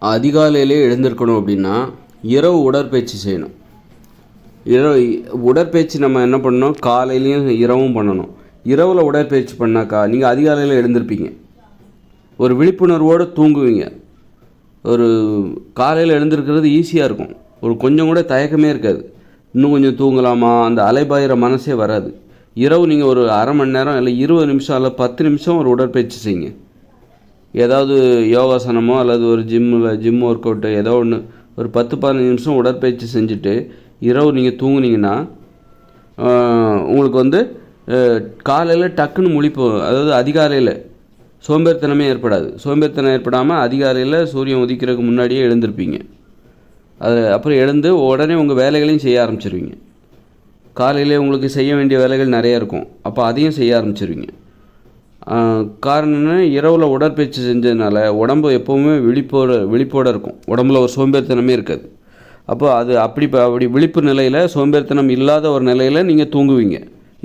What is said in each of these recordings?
அதிகாலையிலே எழுந்திருக்கணும் அப்படின்னா இரவு உடற்பயிற்சி செய்யணும். இரவு உடற்பயிற்சி நம்ம என்ன பண்ணணும்? காலையிலையும் இரவும் பண்ணணும். இரவில் உடற்பயிற்சி பண்ணாக்கா நீங்கள் அதிகாலையில் எழுந்திருப்பீங்க. ஒரு விழிப்புணர்வோடு தூங்குவீங்க. ஒரு காலையில் எழுந்திருக்கிறது ஈஸியாக இருக்கும். ஒரு கொஞ்சம் கூட தயக்கமே இருக்காது. இன்னும் கொஞ்சம் தூங்கலாமா? அந்த அலைபாயிற மனசே வராது. இரவு நீங்கள் ஒரு அரை மணி நேரம் இல்லை இருபது நிமிஷம் இல்லை பத்து நிமிஷம் ஒரு உடற்பயிற்சி செய்யுங்க. ஏதாவது யோகாசனமோ அல்லது ஒரு ஜிம்மில் ஜிம் ஒர்க் அவுட்டு ஏதோ ஒன்று ஒரு பத்து பதினஞ்சு நிமிஷம் உடற்பயிற்சி செஞ்சுட்டு இரவு நீங்கள் தூங்குனீங்கன்னா உங்களுக்கு வந்து காலையில் டக்குன்னு முழிப்பு அதாவது அதிகாலையில் சோம்பேறித்தனமே ஏற்படாது. சோம்பேறித்தனம் ஏற்படாமல் அதிகாலையில் சூரியன் உதிக்கிறதுக்கு முன்னாடியே எழுந்திருப்பீங்க. அது அப்புறம் எழுந்து உடனே உங்கள் வேலைகளையும் செய்ய ஆரம்பிச்சிருவீங்க. காலையிலே உங்களுக்கு செய்ய வேண்டிய வேலைகள் நிறைய இருக்கும். அப்போ அதையும் செய்ய ஆரம்பிச்சிருவீங்க. காரணம் என்ன? இரவில் உடற்பயிற்சி செஞ்சதுனால உடம்பு எப்போவுமே விழிப்போட விழிப்போட இருக்கும். உடம்புல ஒரு சோம்பேறித்தனமே இருக்காது. அப்போ அது அப்படி அப்படி விழிப்பு நிலையில் சோம்பேறித்தனம் இல்லாத ஒரு நிலையில் நீங்கள் தூங்குவீங்க.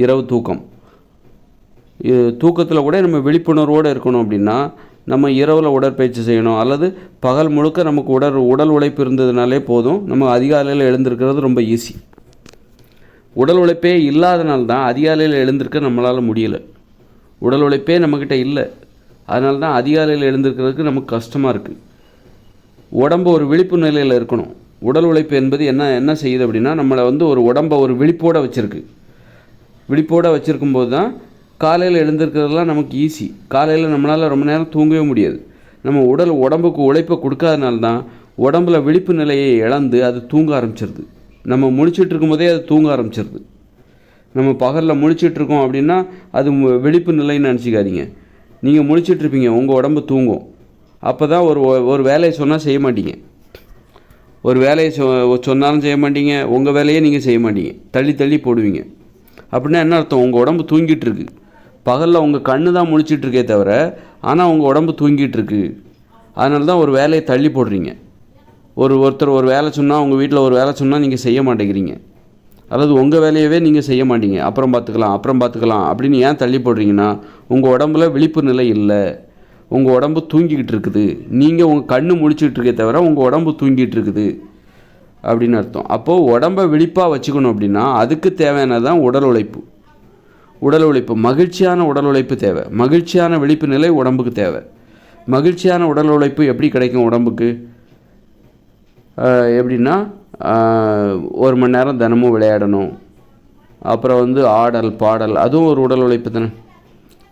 இரவு தூக்கம். தூக்கத்தில் கூட நம்ம விழிப்புணர்வோடு இருக்கணும் அப்படின்னா நம்ம இரவில் உடற்பயிற்சி செய்யணும். அல்லது பகல் முழுக்க நமக்கு உடல் உடல் உழைப்பு இருந்ததுனாலே போதும். நம்ம அதிகாலையில் எழுந்திருக்கிறது ரொம்ப ஈஸி உடல் உழைப்பே இல்லாதனால தான் அதிகாலையில் எழுந்திருக்க நம்மளால் முடியலை. உடல் உழைப்பே நம்மக்கிட்ட இல்லை. அதனால தான் அதிகாலையில் எழுந்திருக்கிறதுக்கு நமக்கு கஷ்டமாக இருக்குது உடம்பு ஒரு விழிப்பு நிலையில் இருக்கணும். உடல் உழைப்பு என்பது என்ன என்ன செய்யுது அப்படின்னா நம்மளை வந்து ஒரு உடம்பை ஒரு விழிப்போடு வச்சுருக்கு. விழிப்போடு வச்சுருக்கும்போது தான் காலையில் எழுந்திருக்கிறதுலாம் நமக்கு ஈஸி காலையில் நம்மளால் ரொம்ப நேரம் தூங்கவே முடியாது. நம்ம உடல் உடம்புக்கு உழைப்பை கொடுக்காதனால தான் உடம்புல விழிப்பு நிலையை இழந்து அது தூங்க ஆரம்பிச்சிருது. நம்ம முடிச்சுட்டு இருக்கும்போதே அது தூங்க ஆரம்பிச்சிருது. நம்ம பகலில் முழிச்சிட்ருக்கோம் அப்படின்னா அது மு- விழிப்பு நிலைன்னு நினச்சிக்காதீங்க. நீங்கள் முழிச்சிட்டு இருப்பீங்க உங்கள் உடம்பு தூங்கும். அப்போ தான் ஒரு ஒரு வேலையை சொன்னால் செய்ய மாட்டீங்க. ஒரு வேலையை சொ சொன்னாலும் செய்ய மாட்டீங்க உங்கள் வேலையே நீங்கள் செய்ய மாட்டீங்க. தள்ளி தள்ளி போடுவீங்க. அப்படின்னா என்ன அர்த்தம்? உங்கள் உடம்பு தூங்கிட்டு இருக்கு பகலில் உங்கள் கண்ணு தான் முழிச்சிட்ருக்கே தவிர ஆனால் உங்கள் உடம்பு தூங்கிட்டுருக்கு அதனால தான் ஒரு வேலையை தள்ளி போடுறீங்க. ஒரு ஒருத்தர் ஒரு வேலை சொன்னால் உங்கள் வீட்டில் ஒரு வேலை சொன்னால் நீங்கள் செய்ய மாட்டேங்கிறீங்க. அதாவது உங்கள் வேலையவே நீங்கள் செய்ய மாட்டீங்க. அப்புறம் பார்த்துக்கலாம் அப்புறம் பார்த்துக்கலாம் அப்படின்னு ஏன் தள்ளி போடுறீங்கன்னா உங்கள் உடம்புல விழிப்பு நிலை இல்லை. உங்கள் உடம்பு தூங்கிக்கிட்டு இருக்குது. நீங்கள் உங்கள் கண்ணு முடிச்சுக்கிட்டு இருக்கே தவிர உங்கள் உடம்பு தூங்கிட்டு இருக்குது. அப்படின்னு அர்த்தம். அப்போது உடம்பை விழிப்பாக வச்சுக்கணும் அப்படின்னா அதுக்கு தேவையானது தான் உடல் உழைப்பு. உடல் உழைப்பு. மகிழ்ச்சியான உடல் உழைப்பு தேவை. மகிழ்ச்சியான விழிப்பு நிலை உடம்புக்கு தேவை. மகிழ்ச்சியான உடல் உழைப்பு எப்படி கிடைக்கும் உடம்புக்கு? எப்படின்னா ஒரு மணி நேரம் தினமும் விளையாடணும். அப்புறம் வந்து ஆடல் பாடல் அதுவும் ஒரு உடல் உழைப்பு தானே.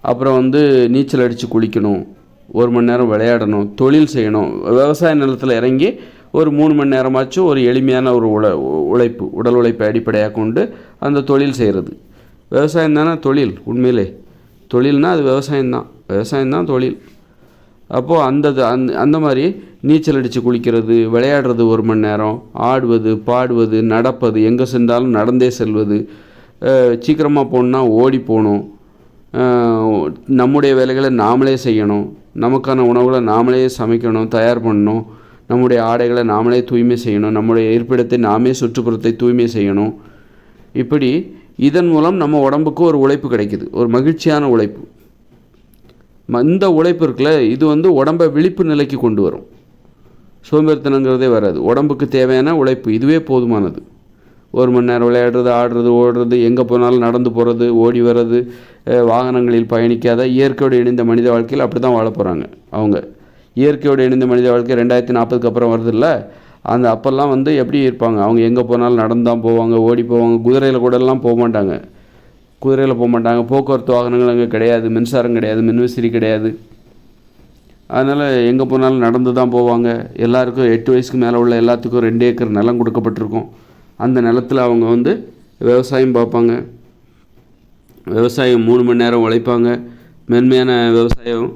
அப்புறம் வந்து நீச்சல் அடித்து குளிக்கணும். ஒரு மணி நேரம் விளையாடணும். தொழில் செய்யணும். விவசாய நிலத்தில் இறங்கி ஒரு மூணு மணி நேரமாச்சும் ஒரு எளிமையான ஒரு உழ உழைப்பு உடல் உழைப்பை அடிப்படையாக கொண்டு அந்த தொழில் செய்கிறது விவசாயம் தானே தொழில் உண்மையிலே. தொழில்னால் அது விவசாயம்தான். விவசாயம்தான் தொழில். அப்போது அந்த அந் அந்த மாதிரி நீச்சல் அடித்து குளிக்கிறது விளையாடுறது ஒரு மணி நேரம் ஆடுவது பாடுவது நடப்பது எங்கே சென்றாலும் நடந்தே செல்வது சீக்கிரமாக போகணுன்னா ஓடி போகணும். நம்முடைய வேலைகளை நாமளே செய்யணும். நமக்கான உணவுகளை நாமளே சமைக்கணும் தயார் பண்ணணும். நம்முடைய ஆடைகளை நாமளே தூய்மை செய்யணும். நம்முடைய இருப்பிடத்தை நாமே சுற்றுப்புறத்தை தூய்மை செய்யணும். இப்படி இதன் மூலம் நம்ம உடம்புக்கு ஒரு உழைப்பு கிடைக்குது. ஒரு மகிழ்ச்சியான உழைப்பு. இந்த உழைப்பு இருக்குல்ல இது வந்து உடம்பை விழிப்பு நிலைக்கு கொண்டு வரும். சோம்பேறித்தனங்கிறதே வராது. உடம்புக்கு தேவையான உழைப்பு இதுவே போதுமானது. ஒரு மணி நேரம் விளையாடுறது ஆடுறது ஓடுறது எங்கே போனாலும் நடந்து போகிறது ஓடி வர்றது வாகனங்களில் பயணிக்காத இயற்கையோடு இணைந்த மனித வாழ்க்கையில் அப்படி தான் வாழ போகிறாங்க அவங்க. இயற்கையோடு இணைந்த மனித வாழ்க்கை ரெண்டாயிரத்தி நாற்பதுக்கு அப்புறம் வருதுல்ல அந்த அப்போல்லாம் வந்து எப்படி இருப்பாங்க? அவங்க எங்கே போனாலும் நடந்து தான் போவாங்க ஓடி போவாங்க குதிரையில் கூடலாம் போக மாட்டாங்க. குதிரையில் போக மாட்டாங்க. போக்குவரத்து வாகனங்கள் அங்கே கிடையாது. மின்சாரம் கிடையாது. மின்விசிறி கிடையாது. அதனால் எங்கே போனாலும் நடந்து தான் போவாங்க. எல்லாருக்கும் எட்டு வயசுக்கு மேலே உள்ள எல்லாத்துக்கும் ரெண்டு ஏக்கர் நிலம் கொடுக்கப்பட்டிருக்கும். அந்த நிலத்தில் அவங்க வந்து விவசாயம் பார்ப்பாங்க. விவசாயம் மூணு மணி நேரம் உழைப்பாங்க. மென்மையான விவசாயம்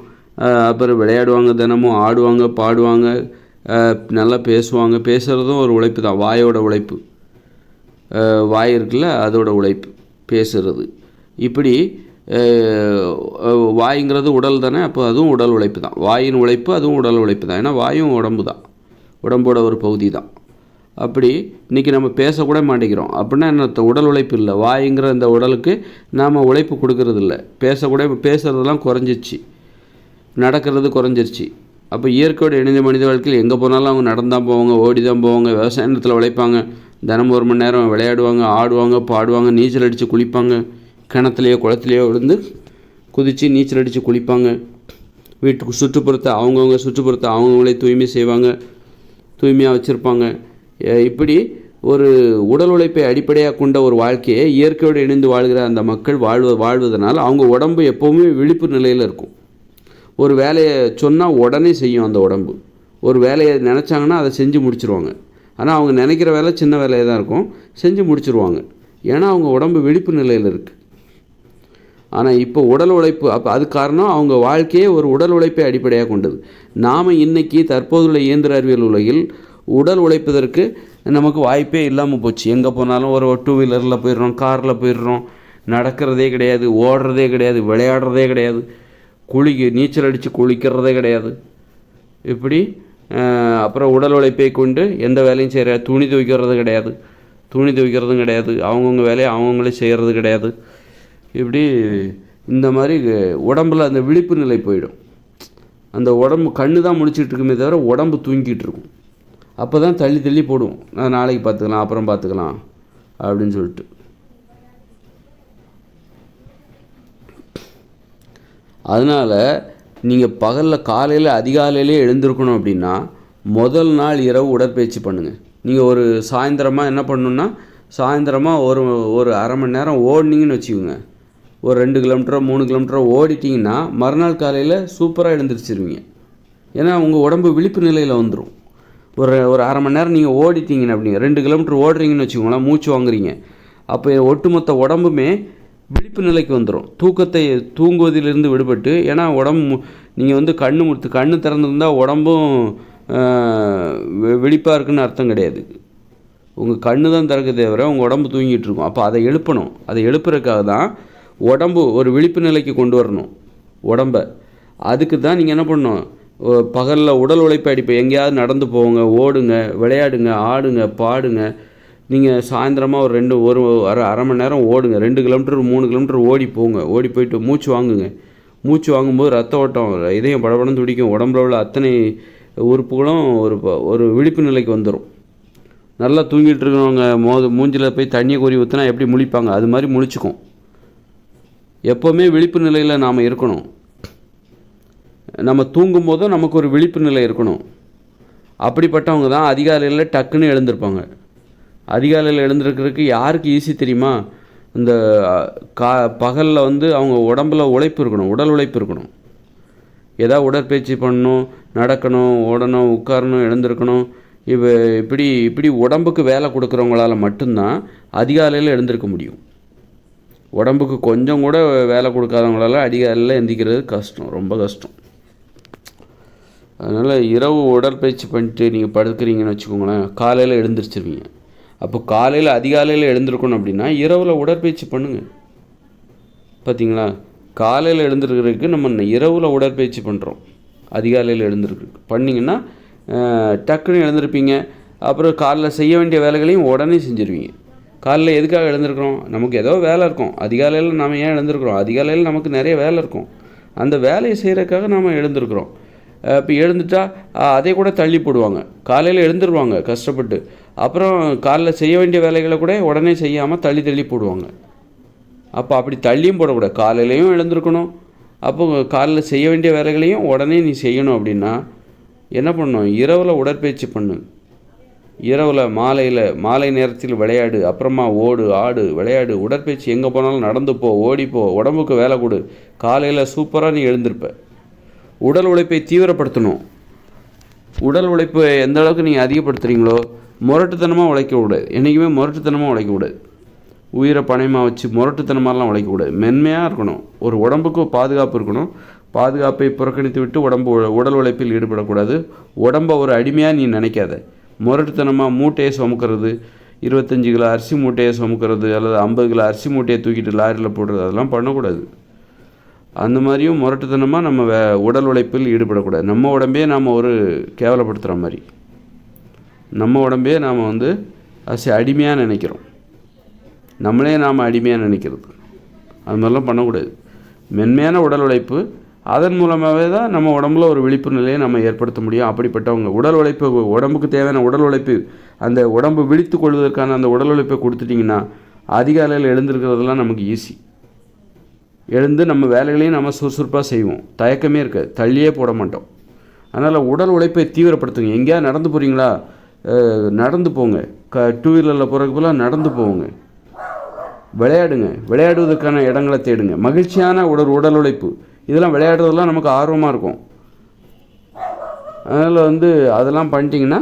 அப்புறம் விளையாடுவாங்க தினமும். ஆடுவாங்க பாடுவாங்க. நல்லா பேசுவாங்க. பேசுகிறதும் ஒரு உழைப்பு தான். வாயோட உழைப்பு. வாய் இருக்குல்ல அதோட உழைப்பு. பேசுறது. இப்படி வாய்ங்கிறது உடல் தானே அப்போ அதுவும் உடல் உழைப்பு தான். வாயின் உழைப்பு அதுவும் உடல் உழைப்பு தான். ஏன்னா வாயும் உடம்பு தான். உடம்போட ஒரு பகுதி தான். அப்படி இன்றைக்கி நம்ம பேசக்கூட மாட்டேங்கிறோம். அப்படின்னா என்ன உடல் உழைப்பு இல்லை. வாய்ங்கிற இந்த உடலுக்கு நாம் உழைப்பு கொடுக்கறது இல்லை. பேசக்கூட பேசுகிறதெல்லாம் குறைஞ்சிச்சு நடக்கிறது குறைஞ்சிருச்சு. அப்போ இயற்கையோடு இணைந்த மனித வாழ்க்கையில் எங்கே போனாலும் அவங்க நடந்தான் போவாங்க ஓடி தான் போவாங்க விவசாய நிலத்தில் உழைப்பாங்க. தினமும் ஒரு மணி நேரம் விளையாடுவாங்க ஆடுவாங்க பாடுவாங்க நீச்சல் அடித்து குளிப்பாங்க. கிணத்துலையோ குளத்துலையோ விழுந்து குதித்து நீச்சல் அடித்து குளிப்பாங்க. வீட்டுக்கு சுற்றுப்புறத்தை அவங்கவுங்க சுற்றுப்புறத்தை அவங்கவுங்களே தூய்மை செய்வாங்க. தூய்மையாக வச்சுருப்பாங்க. இப்படி ஒரு உடல் உழைப்பை அடிப்படையாக கொண்ட ஒரு வாழ்க்கையை இயற்கையோடு இணைந்து வாழ்கிற அந்த மக்கள் வாழ்வ வாழ்வதனால் அவங்க உடம்பு எப்போவுமே விழிப்பு நிலையில் இருக்கும். ஒரு வேலையை சொன்னால் உடனே செய்யும் அந்த உடம்பு. ஒரு வேலையை நினச்சாங்கன்னா அதை செஞ்சு முடிச்சிருவாங்க. ஆனால் அவங்க நினைக்கிற வேலை சின்ன வேலையாக தான் இருக்கும். செஞ்சு முடிச்சிருவாங்க. ஏன்னா அவங்க உடம்பு விழிப்பு நிலையில் இருக்குது ஆனால் இப்போ உடல் உழைப்பு அப்போ அது காரணம் அவங்க வாழ்க்கையே ஒரு உடல் உழைப்பை அடிப்படையாக கொண்டது. நாம் இன்றைக்கி தற்போதுள்ள இயந்திர அறிவியல் உலகில் உடல் உழைப்பதற்கு நமக்கு வாய்ப்பே இல்லாமல் போச்சு. எங்கே போனாலும் ஒரு டூ வீலரில் போயிடுறோம் காரில் போயிடுறோம். நடக்கிறதே கிடையாது ஓடுறதே கிடையாது விளையாடுறதே கிடையாது. குளிக்க நீச்சல் அடித்து குளிக்கிறதே கிடையாது. இப்படி அப்புறம் உடல் உழைப்பை கொண்டு எந்த வேலையும் செய்கிற துணி துவைக்கிறது கிடையாது. துணி துவைக்கிறதும் கிடையாது. அவங்கவுங்க வேலையை அவங்கவுங்களே செய்கிறது கிடையாது. இப்படி இந்த மாதிரி உடம்பில் அந்த விழிப்பு நிலை போயிடும். அந்த உடம்பு கண்ணு தான் முடிச்சிட்டு இருக்குமே தவிர உடம்பு தூங்கிட்டு இருக்கும் அப்போ தான் தள்ளி தள்ளி போடுவோம். நான் நாளைக்கு பார்த்துக்கலாம் அப்புறம் பார்த்துக்கலாம் அப்படின்னு சொல்லிட்டு. அதனால் நீங்கள் பகலில் காலையில் அதிகாலையிலே எழுந்திருக்கணும் அப்படின்னா முதல் நாள் இரவு உடற்பயிற்சி பண்ணுங்கள் நீங்கள் ஒரு சாயந்தரமாக என்ன பண்ணணுன்னா சாயந்தரமாக ஒரு ஒரு அரை மணி நேரம் ஓடினீங்கன்னு வச்சுக்கோங்க. ஒரு ரெண்டு கிலோமீட்டரோ மூணு கிலோமீட்டரோ ஓடிட்டிங்கன்னா மறுநாள் காலையில் சூப்பராக எழுந்திரிச்சிருவீங்க. ஏன்னா உங்கள் உடம்பு விழிப்பு நிலையில் வந்துடும் ஒரு ஒரு அரை மணி நேரம் நீங்கள் ஓடிட்டீங்கன்னு அப்படிங்க. ரெண்டு கிலோமீட்டர் ஓடுறீங்கன்னு வச்சுக்கோங்களேன் மூச்சு வாங்குறீங்க. அப்போ ஒட்டுமொத்த உடம்புமே விழிப்பு நிலைக்கு வந்துடும் தூக்கத்தை தூங்குவதிலிருந்து விடுபட்டு ஏன்னா உடம்பு நீங்கள் வந்து கண்ணு முத்து கண்ணு திறந்துருந்தால் உடம்பும் விழிப்பாக இருக்குன்னு அர்த்தம் கிடையாது. உங்கள் கண்ணு தான் திறக்க தவிர உங்கள் உடம்பு தூங்கிட்டு இருக்கும். அப்போ அதை எழுப்பணும். அதை எழுப்புறதுக்காக தான் உடம்பு ஒரு விழிப்பு நிலைக்கு கொண்டு வரணும். உடம்ப. அதுக்கு தான் நீங்கள் என்ன பண்ணணும்? பகலில் உடல் உழைப்பு அடிப்பு. எங்கேயாவது நடந்து போங்க ஓடுங்க விளையாடுங்க ஆடுங்க பாடுங்க. நீங்கள் சாயந்தரமாக ஒரு ரெண்டு ஒரு அரை அரை மணி நேரம் ஓடுங்க. ரெண்டு கிலோமீட்டர் மூணு கிலோமீட்டர் ஓடி போங்க. ஓடி போயிட்டு மூச்சு வாங்குங்க. மூச்சு வாங்கும்போது ரத்த ஓட்டம் இதயம் படபடம் துடிக்கும். உடம்புல உள்ள அத்தனை உறுப்புகளும் ஒரு ஒரு விழிப்பு நிலைக்கு வந்துடும் நல்லா தூங்கிட்டு இருக்கிறவங்க மோது மூஞ்சில் போய் தண்ணியை கோரி ஊற்றினா எப்படி முழிப்பாங்க? அது மாதிரி முழிச்சுக்கும். எப்போவுமே விழிப்பு நிலையில் நாம் இருக்கணும். நம்ம தூங்கும் போதும் நமக்கு ஒரு விழிப்பு நிலை இருக்கணும். அப்படிப்பட்டவங்க தான் அதிகாலையில் டக்குன்னு எழுந்திருப்பாங்க. அதிகாலையில் எழுந்திருக்கிறதுக்கு யாருக்கு ஈஸி தெரியுமா? இந்த கா பகலில் வந்து அவங்க உடம்பில் உழைப்பு இருக்கணும் உடல் உழைப்பு இருக்கணும். ஏதாவது உடற்பயிற்சி பண்ணணும் நடக்கணும் ஓடணும் உட்காரணும் எழுந்திருக்கணும். இவ இப்படி இப்படி உடம்புக்கு வேலை கொடுக்குறவங்களால மட்டும்தான் அதிகாலையில் எழுந்திருக்க முடியும். உடம்புக்கு கொஞ்சம் கூட வேலை கொடுக்காதவங்களால அதிகாலையில் எந்திக்கிறது கஷ்டம் ரொம்ப கஷ்டம். அதனால் இரவு உடற்பயிற்சி பண்ணிட்டு நீங்கள் படுக்கிறீங்கன்னு வச்சுக்கோங்களேன் காலையில் எழுந்திரிச்சிருவீங்க. அப்போ காலையில் அதிகாலையில் எழுந்திருக்கணும் அப்படின்னா இரவில் உடற்பயிற்சி பண்ணுங்கள் பார்த்தீங்களா காலையில் எழுந்திருக்கிறதுக்கு நம்ம இரவில் உடற்பயிற்சி பண்ணுறோம் அதிகாலையில் எழுந்திருக்கு பண்ணிங்கன்னா டக்குன்னு எழுந்திருப்பீங்க. அப்புறம் காலைல செய்ய வேண்டிய வேலைகளையும் உடனே செஞ்சுருவீங்க. காலைல எதுக்காக எழுந்திருக்கிறோம்? நமக்கு ஏதோ வேலை இருக்கும். அதிகாலையில் நாம் ஏன் எழுந்திருக்கிறோம்? அதிகாலையில் நமக்கு நிறைய வேலை இருக்கும். அந்த வேலையை செய்கிறதுக்காக நாம் எழுந்திருக்கிறோம். இப்போ எழுந்துட்டா அதை கூட தள்ளி போடுவாங்க. காலையில் எழுந்துருவாங்க கஷ்டப்பட்டு. அப்புறம் காலைல செய்ய வேண்டிய வேலைகளை கூட உடனே செய்யாமல் தள்ளி தள்ளி போடுவாங்க. அப்போ அப்படி தள்ளியும் போடக்கூடாது. காலையிலையும் எழுந்திருக்கணும். அப்போ காலையில் செய்ய வேண்டிய வேலைகளையும் உடனே நீ செய்யணும் அப்படின்னா என்ன பண்ணணும்? இரவில் உடற்பயிற்சி பண்ணு. இரவில் மாலையில் மாலை நேரத்தில் விளையாடு அப்புறமா ஓடு ஆடு விளையாடு உடற்பயிற்சி எங்கே போனாலும் நடந்து போ ஓடிப்போ உடம்புக்கு வேலை கொடு. காலையில் சூப்பராக நீ எழுந்திருப்ப. உடல் உழைப்பை தீவிரப்படுத்தணும். உடல் உழைப்பை எந்த அளவுக்கு நீங்கள் அதிகப்படுத்துகிறீங்களோ முரட்டுத்தனமாக உழைக்கக்கூடாது என்றைக்குமே முரட்டுத்தனமாக உழைக்கக்கூடாது உயிரை பணையமாக வச்சு முரட்டுத்தனமாலாம் உழைக்கக்கூடாது மென்மையாக இருக்கணும். ஒரு உடம்புக்கு பாதுகாப்பு இருக்கணும். பாதுகாப்பை புறக்கணித்து விட்டு உடம்பு உடல் உழைப்பில் ஈடுபடக்கூடாது. உடம்பை ஒரு அடிமையாக நீ நினைக்காத. முரட்டுத்தனமாக மூட்டையை சுமக்கிறது இருபத்தஞ்சி கிலோ அரிசி மூட்டையை சுமக்கிறது அல்லது ஐம்பது கிலோ அரிசி மூட்டையை தூக்கிட்டு லாரியில் போடுறது அதெல்லாம் பண்ணக்கூடாது. அந்த மாதிரியும் முரட்டுத்தனமாக நம்ம வே உடல் உழைப்பில் ஈடுபடக்கூடாது. நம்ம உடம்பே நாம் ஒரு கேவலப்படுத்துகிற மாதிரி. நம்ம உடம்பே நாம் வந்து அசி அடிமையாக நினைக்கிறோம். நம்மளே நாம் அடிமையாக நினைக்கிறது. அது மாதிரிலாம் பண்ணக்கூடாது. மென்மையான உடல் உழைப்பு அதன் மூலமாகவே தான் நம்ம உடம்புல ஒரு விழிப்பு நிலையை நம்ம ஏற்படுத்த முடியும். அப்படிப்பட்டவங்க உடல் உழைப்பு உடம்புக்கு தேவையான உடல் உழைப்பு அந்த உடம்பு விழித்து கொள்வதற்கான அந்த உடல் உழைப்பை கொடுத்துட்டிங்கன்னா அதிகாலையில் எழுந்திருக்கிறதெல்லாம் நமக்கு ஈஸி எழுந்து நம்ம வேலைகளையும் நம்ம சுறுசுறுப்பாக செய்வோம். தயக்கமே இருக்காது. தள்ளியே போட மாட்டோம். அதனால் உடல் உழைப்பை தீவிரப்படுத்துங்க. எங்கேயா நடந்து போகிறீங்களா நடந்து போங்க. க டூ வீலரில் போகிறதுக்கு போல நடந்து போங்க. விளையாடுங்க. விளையாடுவதற்கான இடங்களை தேடுங்க. மகிழ்ச்சியான உடல் உடல் உழைப்பு. இதெல்லாம் விளையாடுறதெல்லாம் நமக்கு ஆர்வமாக இருக்கும். அதனால் வந்து அதெல்லாம் பண்ணிட்டீங்கன்னா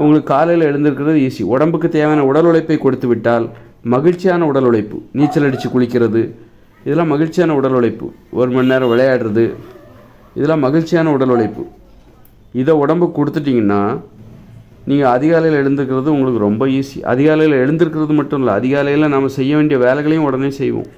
உங்களுக்கு காலையில் எழுந்திருக்கிறது ஈஸி உடம்புக்கு தேவையான உடல் உழைப்பை கொடுத்து விட்டால் மகிழ்ச்சியான உடல் உழைப்பு நீச்சல் அடித்து குளிக்கிறது இதெல்லாம் மகிழ்ச்சியான உடல் உழைப்பு. ஒரு மணி நேரம் விளையாடுறது இதெல்லாம் மகிழ்ச்சியான உடல் உழைப்பு. இதை உடம்புக்கு கொடுத்துட்டிங்கன்னா நீங்கள் அதிகாலையில் எழுந்திருக்கிறது உங்களுக்கு ரொம்ப ஈஸி அதிகாலையில் எழுந்திருக்கிறது மட்டும் இல்லை அதிகாலையில் நம்ம செய்ய வேண்டிய வேலைகளையும் உடனே செய்வோம்.